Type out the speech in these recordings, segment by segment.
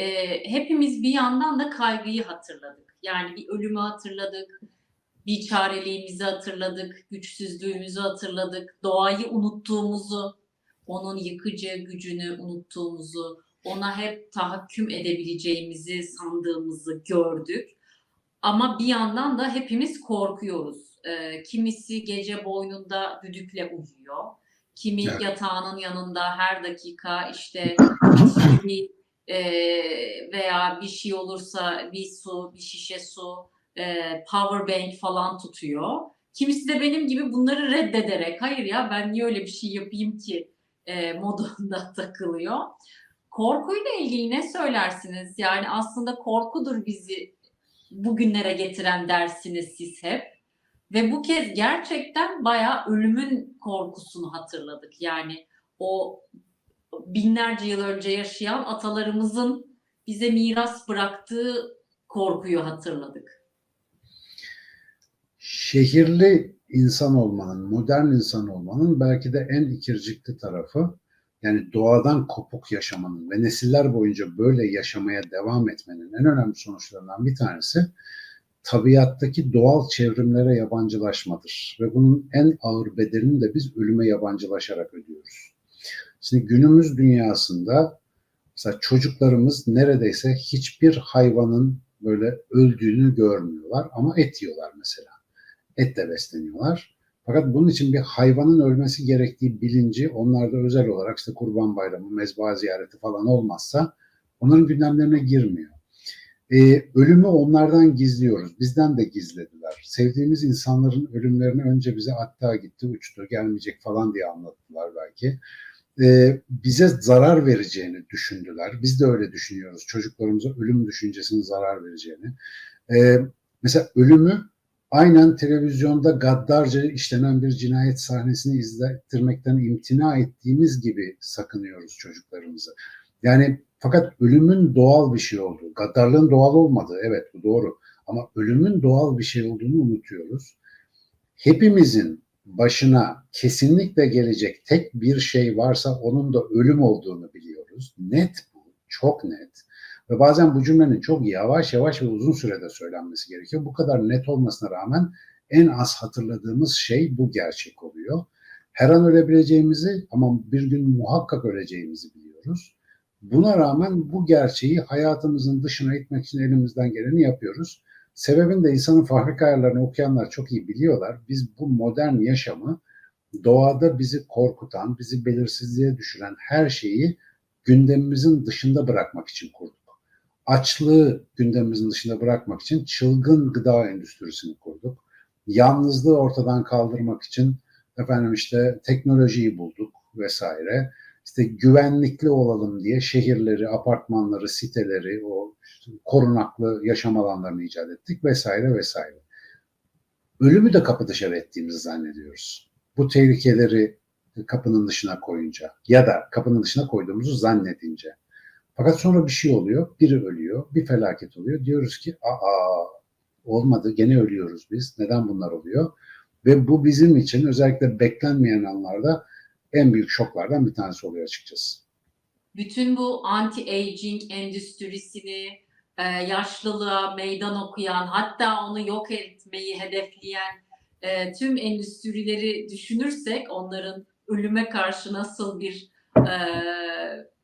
e, hepimiz bir yandan da kaygıyı hatırladık. Yani bir ölümü hatırladık, bir çareliğimizi hatırladık, güçsüzlüğümüzü hatırladık, doğayı unuttuğumuzu, onun yıkıcı gücünü unuttuğumuzu, ona hep tahakküm edebileceğimizi sandığımızı gördük. Ama bir yandan da hepimiz korkuyoruz. Ee, kimisi gece boynunda düdükle uyuyor. Kimi Evet. yatağının yanında her dakika işte bir e, veya bir şey olursa bir su, bir şişe su, e, power bank falan tutuyor. Kimisi de benim gibi bunları reddederek hayır ya ben niye öyle bir şey yapayım ki e, modunda takılıyor. Korkuyla ilgili ne söylersiniz? Yani aslında korkudur bizi bugünlere getiren dersiniz siz hep. Ve bu kez gerçekten bayağı ölümün korkusunu hatırladık. Yani o binlerce yıl önce yaşayan atalarımızın bize miras bıraktığı korkuyu hatırladık. Şehirli insan olmanın, modern insan olmanın belki de en ikircikli tarafı yani doğadan kopuk yaşamanın ve nesiller boyunca böyle yaşamaya devam etmenin en önemli sonuçlarından bir tanesi tabiattaki doğal çevrimlere yabancılaşmadır. Ve bunun en ağır bedelini de biz ölüme yabancılaşarak ödüyoruz. Şimdi günümüz dünyasında mesela çocuklarımız neredeyse hiçbir hayvanın böyle öldüğünü görmüyorlar ama et yiyorlar mesela. Etle besleniyorlar. Fakat bunun için bir hayvanın ölmesi gerektiği bilinci onlarda özel olarak işte kurban bayramı, mezba ziyareti falan olmazsa onların gündemlerine girmiyor. Ee, ölümü onlardan gizliyoruz. Bizden de gizlediler. Sevdiğimiz insanların ölümlerini önce bize hatta gitti, uçtu, gelmeyecek falan diye anlattılar belki. Ee, bize zarar vereceğini düşündüler. Biz de öyle düşünüyoruz. Çocuklarımıza ölüm düşüncesinin zarar vereceğini. Ee, mesela ölümü aynen televizyonda gaddarca işlenen bir cinayet sahnesini izlettirmekten imtina ettiğimiz gibi sakınıyoruz çocuklarımızı. Yani fakat ölümün doğal bir şey olduğu, gaddarlığın doğal olmadığı evet bu doğru ama ölümün doğal bir şey olduğunu unutuyoruz. Hepimizin başına kesinlikle gelecek tek bir şey varsa onun da ölüm olduğunu biliyoruz. Net bu, çok net. Ve bazen bu cümlenin çok yavaş yavaş ve uzun sürede söylenmesi gerekiyor. Bu kadar net olmasına rağmen en az hatırladığımız şey bu gerçek oluyor. Her an ölebileceğimizi ama bir gün muhakkak öleceğimizi biliyoruz. Buna rağmen bu gerçeği hayatımızın dışına itmek için elimizden geleni yapıyoruz. Sebebin de insanın fabrika ayarlarını okuyanlar çok iyi biliyorlar. Biz bu modern yaşamı doğada bizi korkutan, bizi belirsizliğe düşüren her şeyi gündemimizin dışında bırakmak için kurduk. Açlığı gündemimizin dışında bırakmak için çılgın gıda endüstrisini kurduk. Yalnızlığı ortadan kaldırmak için efendim işte teknolojiyi bulduk vesaire. İşte güvenlikli olalım diye şehirleri, apartmanları, siteleri, o korunaklı yaşam alanlarını icat ettik vesaire vesaire. Ölümü de kapı dışarı ettiğimizi zannediyoruz. Bu tehlikeleri kapının dışına koyunca ya da kapının dışına koyduğumuzu zannedince. Fakat sonra bir şey oluyor, biri ölüyor, bir felaket oluyor. Diyoruz ki aa olmadı gene ölüyoruz biz. Neden bunlar oluyor? Ve bu bizim için özellikle beklenmeyen anlarda en büyük şoklardan bir tanesi oluyor açıkçası. Bütün bu anti-aging endüstrisini e, yaşlılığa meydan okuyan hatta onu yok etmeyi hedefleyen e, tüm endüstrileri düşünürsek onların ölüme karşı nasıl bir e,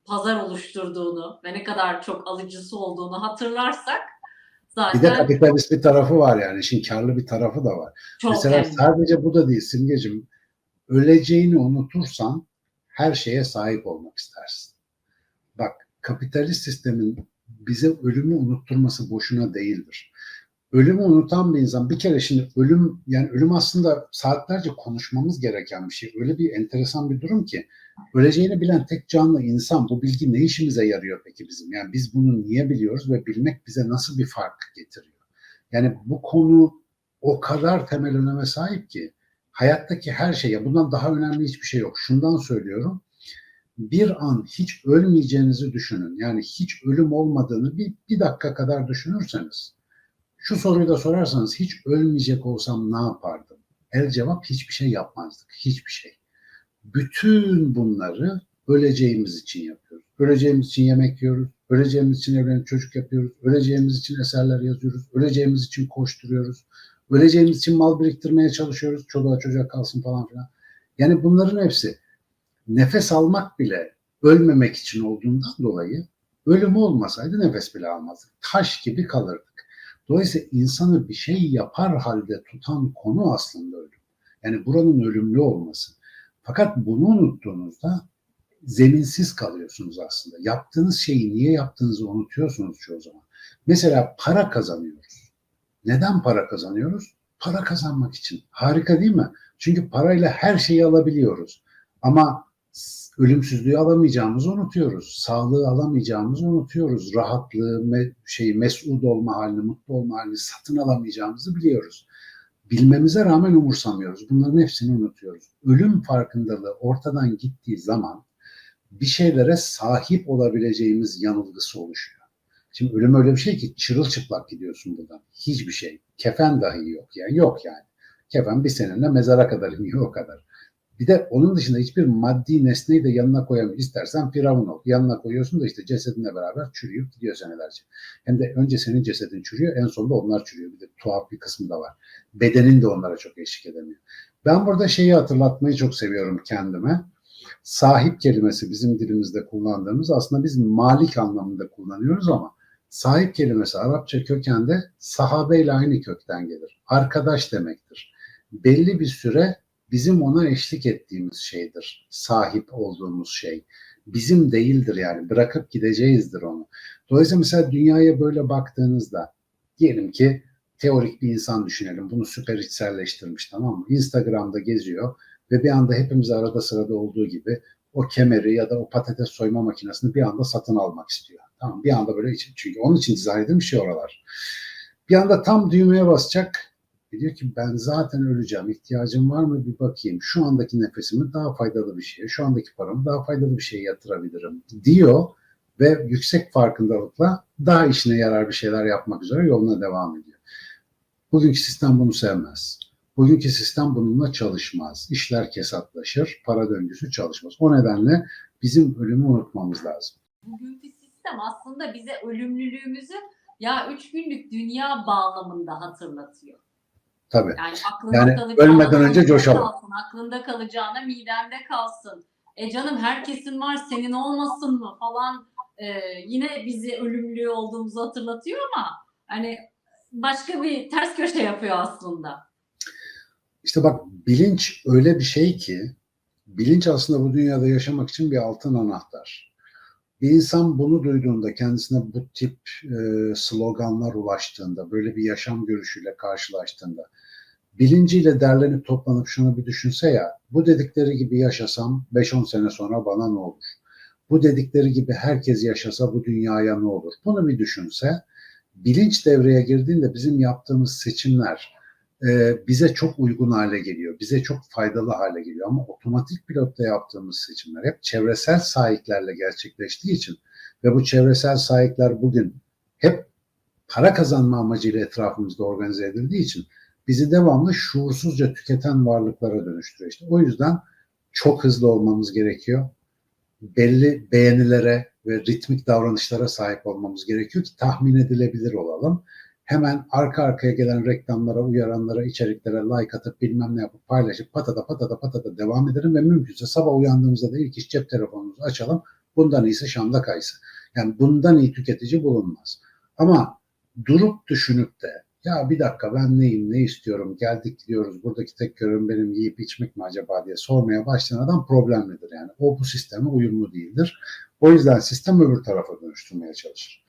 pazar oluşturduğunu ve ne kadar çok alıcısı olduğunu hatırlarsak zaten Bir de kapitalist bir tarafı var yani işin karlı bir tarafı da var. çok Mesela de. sadece bu da değil Simgeciğim. Öleceğini unutursan her şeye sahip olmak istersin. Bak kapitalist sistemin bize ölümü unutturması boşuna değildir. Ölümü unutan bir insan bir kere şimdi ölüm yani ölüm aslında saatlerce konuşmamız gereken bir şey. Öyle bir enteresan bir durum ki öleceğini bilen tek canlı insan bu bilgi ne işimize yarıyor peki bizim? Yani biz bunu niye biliyoruz ve bilmek bize nasıl bir fark getiriyor? Yani bu konu o kadar temel öneme sahip ki hayattaki her şeye bundan daha önemli hiçbir şey yok. Şundan söylüyorum. Bir an hiç ölmeyeceğinizi düşünün. Yani hiç ölüm olmadığını bir, bir dakika kadar düşünürseniz şu soruyu da sorarsanız hiç ölmeyecek olsam ne yapardım? El cevap hiçbir şey yapmazdık. Hiçbir şey. Bütün bunları öleceğimiz için yapıyoruz. Öleceğimiz için yemek yiyoruz, Öleceğimiz için evlenip çocuk yapıyoruz. Öleceğimiz için eserler yazıyoruz. Öleceğimiz için koşturuyoruz. Öleceğimiz için mal biriktirmeye çalışıyoruz. Çoluğa çocuğa kalsın falan filan. Yani bunların hepsi nefes almak bile ölmemek için olduğundan dolayı ölümü olmasaydı nefes bile almazdık. Taş gibi kalırdık. Dolayısıyla insanı bir şey yapar halde tutan konu aslında ölüm. Yani buranın ölümlü olması. Fakat bunu unuttuğunuzda zeminsiz kalıyorsunuz aslında. Yaptığınız şeyi niye yaptığınızı unutuyorsunuz çoğu zaman. Mesela para kazanıyoruz. Neden para kazanıyoruz? Para kazanmak için. Harika değil mi? Çünkü parayla her şeyi alabiliyoruz. Ama ölümsüzlüğü alamayacağımızı unutuyoruz. Sağlığı alamayacağımızı unutuyoruz. Rahatlığı, me, şey, mesut olma halini, mutlu olma halini satın alamayacağımızı biliyoruz. Bilmemize rağmen umursamıyoruz. Bunların hepsini unutuyoruz. Ölüm farkındalığı ortadan gittiği zaman bir şeylere sahip olabileceğimiz yanılgısı oluşuyor. Şimdi ölüm öyle bir şey ki çırılçıplak gidiyorsun buradan. Hiçbir şey. Kefen dahi yok yani. Yok yani. Kefen bir seninle mezara kadar iniyor o kadar. Bir de onun dışında hiçbir maddi nesneyi de yanına koyamıyor. İstersen firavun ol. Yanına koyuyorsun da işte cesedinle beraber çürüyüp gidiyor senelerce. Hem de önce senin cesedin çürüyor en sonunda onlar çürüyor. Bir de tuhaf bir kısmı da var. Bedenin de onlara çok eşlik edemiyor. Ben burada şeyi hatırlatmayı çok seviyorum kendime. Sahip kelimesi bizim dilimizde kullandığımız aslında biz malik anlamında kullanıyoruz ama sahip kelimesi Arapça kökende sahabeyle aynı kökten gelir. Arkadaş demektir. Belli bir süre bizim ona eşlik ettiğimiz şeydir. Sahip olduğumuz şey. Bizim değildir yani. Bırakıp gideceğizdir onu. Dolayısıyla mesela dünyaya böyle baktığınızda diyelim ki teorik bir insan düşünelim. Bunu süper içselleştirmiş tamam mı? Instagram'da geziyor ve bir anda hepimiz arada sırada olduğu gibi o kemeri ya da o patates soyma makinesini bir anda satın almak istiyor. Tamam bir anda böyle çünkü onun için dizayn edilmiş şey oralar. Bir anda tam düğmeye basacak e diyor ki ben zaten öleceğim. İhtiyacım var mı bir bakayım. Şu andaki nefesimi daha faydalı bir şeye, şu andaki paramı daha faydalı bir şeye yatırabilirim diyor ve yüksek farkındalıkla daha işine yarar bir şeyler yapmak üzere yoluna devam ediyor. Bugünkü sistem bunu sevmez. Bugünkü sistem bununla çalışmaz. İşler kesatlaşır, para döngüsü çalışmaz. O nedenle bizim ölümü unutmamız lazım. Bugünkü sistem aslında bize ölümlülüğümüzü ya üç günlük dünya bağlamında hatırlatıyor. Tabii. Yani aklında Yani kalacağına ölmeden önce coşalım. Kalsın, aklında kalacağına midende kalsın. E canım herkesin var senin olmasın mı falan e, yine bizi ölümlü olduğumuzu hatırlatıyor ama hani başka bir ters köşe yapıyor aslında. İşte bak bilinç öyle bir şey ki bilinç aslında bu dünyada yaşamak için bir altın anahtar. Bir insan bunu duyduğunda kendisine bu tip e, sloganlar ulaştığında, böyle bir yaşam görüşüyle karşılaştığında bilinciyle derlenip toplanıp şunu bir düşünse ya bu dedikleri gibi yaşasam 5-10 sene sonra bana ne olur? Bu dedikleri gibi herkes yaşasa bu dünyaya ne olur? Bunu bir düşünse bilinç devreye girdiğinde bizim yaptığımız seçimler e, bize çok uygun hale geliyor. Bize çok faydalı hale geliyor. Ama otomatik pilotta yaptığımız seçimler hep çevresel sahiplerle gerçekleştiği için ve bu çevresel sahipler bugün hep para kazanma amacıyla etrafımızda organize edildiği için bizi devamlı şuursuzca tüketen varlıklara dönüştürüyor. İşte o yüzden çok hızlı olmamız gerekiyor. Belli beğenilere ve ritmik davranışlara sahip olmamız gerekiyor ki tahmin edilebilir olalım hemen arka arkaya gelen reklamlara, uyaranlara, içeriklere like atıp bilmem ne yapıp paylaşıp patada patada patada devam edelim ve mümkünse sabah uyandığımızda da ilk iş cep telefonumuzu açalım. Bundan iyisi Şam'da kayısı. Yani bundan iyi tüketici bulunmaz. Ama durup düşünüp de ya bir dakika ben neyim, ne istiyorum, geldik gidiyoruz, buradaki tek görevim benim yiyip içmek mi acaba diye sormaya başlayan adam problemlidir. Yani o bu sisteme uyumlu değildir. O yüzden sistem öbür tarafa dönüştürmeye çalışır.